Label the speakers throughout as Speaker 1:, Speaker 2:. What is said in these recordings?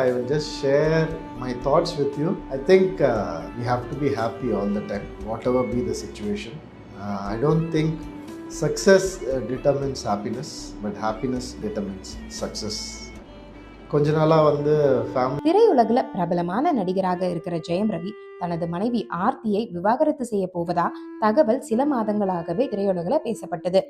Speaker 1: I will just share my thoughts with you I think you have to be happy all the time whatever be the situation I don't think success determines happiness but happiness determines success கொஞ்ச நாளாக வந்து
Speaker 2: திரையுலகில் பிரபலமான நடிகராக இருக்கிற ஜெயம் ரவி தனது மனைவி ஆர்த்தியை விவாகரத்து செய்ய போவதா தகவல் சில மாதங்களாகவே திரையுலகில் பேசப்பட்டது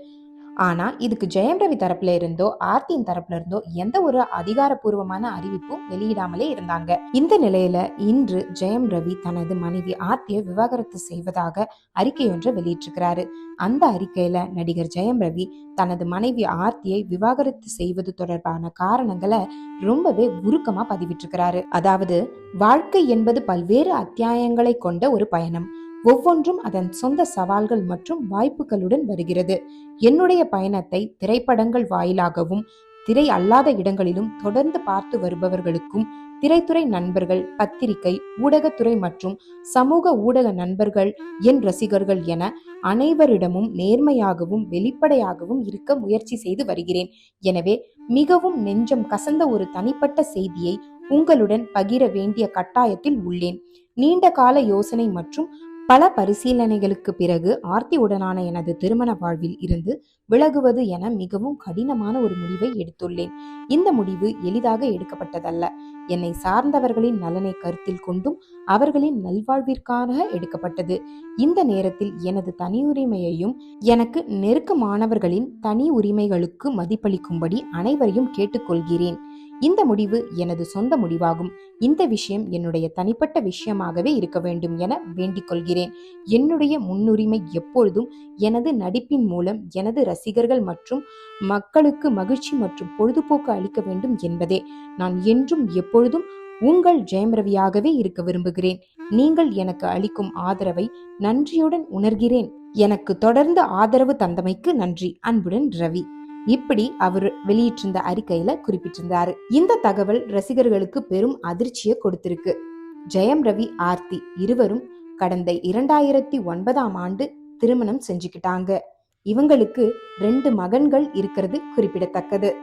Speaker 2: ஆனால் இதுக்கு ஜெயம் ரவி தரப்புல இருந்தோ ஆர்த்தியின் தரப்புல இருந்தோ எந்த ஒரு அதிகாரப்பூர்வமான அறிவிப்பும் வெளியிடாமலே இருந்தாங்க. இந்த நிலையில இன்று ஜெயம் ரவி தனது மனைவி ஆர்த்தியை விவாகரத்து செய்வதாக அறிக்கை ஒன்றை வெளியிட்டிருக்கிறாரு. அந்த அறிக்கையில நடிகர் ஜெயம் ரவி தனது மனைவி ஆர்த்தியை விவாகரத்து செய்வது தொடர்பான காரணங்களை ரொம்பவே உருக்கமா பதிவிட்டிருக்கிறாரு. அதாவது வாழ்க்கை என்பது பல்வேறு அத்தியாயங்களை கொண்ட ஒரு பயணம். ஒவ்வொன்றும் அதன் சொந்த சவால்கள் மற்றும் வாய்ப்புகளுடன் வருகிறது. என்னுடைய பயணத்தை திரைப்படங்கள் வாயிலாகவும் திரை அல்லாத இடங்களிலும் தொடர்ந்து பார்த்து வருபவர்களுக்கும் திரைத்துறை நண்பர்கள் பத்திரிகை ஊடகத்துறை மற்றும் சமூக ஊடக நண்பர்கள் என் ரசிகர்கள் என அனைவரிடமும் நேர்மையாகவும் வெளிப்படையாகவும் இருக்க முயற்சி செய்து வருகிறேன். எனவே மிகவும் நெஞ்சம் கசந்த ஒரு தனிப்பட்ட செய்தியை உங்களுடன் பகிர வேண்டிய கட்டாயத்தில் உள்ளேன். நீண்ட கால யோசனை மற்றும் பல பரிசீலனைகளுக்கு பிறகு ஆர்த்தியுடனான எனது திருமண வாழ்வில் இருந்து விலகுவது என மிகவும் கடினமான ஒரு முடிவை எடுத்துள்ளேன். இந்த முடிவு எளிதாக எடுக்கப்பட்டதல்ல. என்னை சார்ந்தவர்களின் நலனை கருத்தில் கொண்டும் அவர்களின் நல்வாழ்விற்காக எடுக்கப்பட்டது. இந்த நேரத்தில் எனது தனியுரிமையையும் எனக்கு நெருக்கமானவர்களின் தனி உரிமைகளுக்கு மதிப்பளிக்கும்படி அனைவரையும் கேட்டுக்கொள்கிறேன். இந்த முடிவு எனது சொந்த முடிவாகும். இந்த விஷயம் என்னுடைய தனிப்பட்ட விஷயமாகவே இருக்க வேண்டும் என வேண்டிக் கொள்கிறேன் என்னுடைய முன்னுரிமை எப்பொழுதும் எனது நடிப்பின் மூலம் எனது ரசிகர்கள் மற்றும் மக்களுக்கு மகிழ்ச்சி மற்றும் பொழுதுபோக்கு அளிக்க வேண்டும் என்பதே. நான் என்றும் எப்பொழுதும் உங்கள் ஜெயம் ரவியாகவே இருக்க விரும்புகிறேன். நீங்கள் எனக்கு அளிக்கும் ஆதரவை நன்றியுடன் உணர்கிறேன். எனக்கு தொடர்ந்து ஆதரவு தந்தமைக்கு நன்றி. அன்புடன் ரவி. இப்படி அவர் வெளியிட்டிருந்த அறிக்கையில குறிப்பிட்டிருந்தாரு. இந்த தகவல் ரசிகர்களுக்கு பெரும் அதிர்ச்சியை கொடுத்திருக்கு. ஜெயம் ரவி ஆர்த்தி இருவரும் கடந்த இரண்டாயிரத்தி ஒன்பதாம் ஆண்டு திருமணம் செஞ்சுக்கிட்டாங்க. இவங்களுக்கு ரெண்டு மகன்கள் இருக்கிறது குறிப்பிடத்தக்கது.